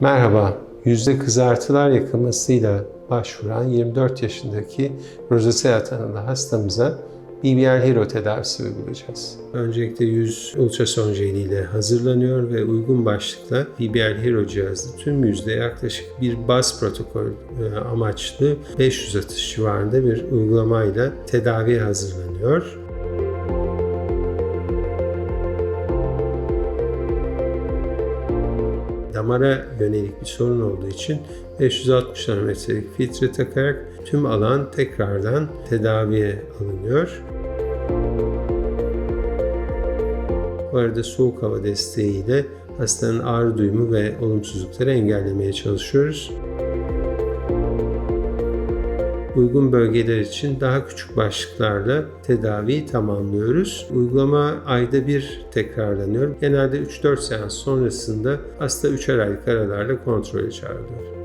Merhaba, yüzde kızartılar yakılmasıyla başvuran 24 yaşındaki rozasea tanılı hastamıza BBL Hero tedavisi uygulayacağız. Öncelikle yüz ultrason jeliyle hazırlanıyor ve uygun başlıkla BBL Hero cihazı tüm yüzde yaklaşık bir baz protokol e, amaçlı 500 atış civarında bir uygulamayla tedavi hazırlanıyor. Damara yönelik bir sorun olduğu için 560 nanometrelik filtre takarak tüm alan tekrardan tedaviye alınıyor. Bu arada soğuk hava desteğiyle hastanın ağrı duyumu ve olumsuzlukları engellemeye çalışıyoruz. Uygun bölgeler için daha küçük başlıklarla tedaviyi tamamlıyoruz. Uygulama ayda bir tekrarlanıyor. Genelde 3-4 seans sonrasında hasta 3'er aylık aralarla kontrole çağrılıyor.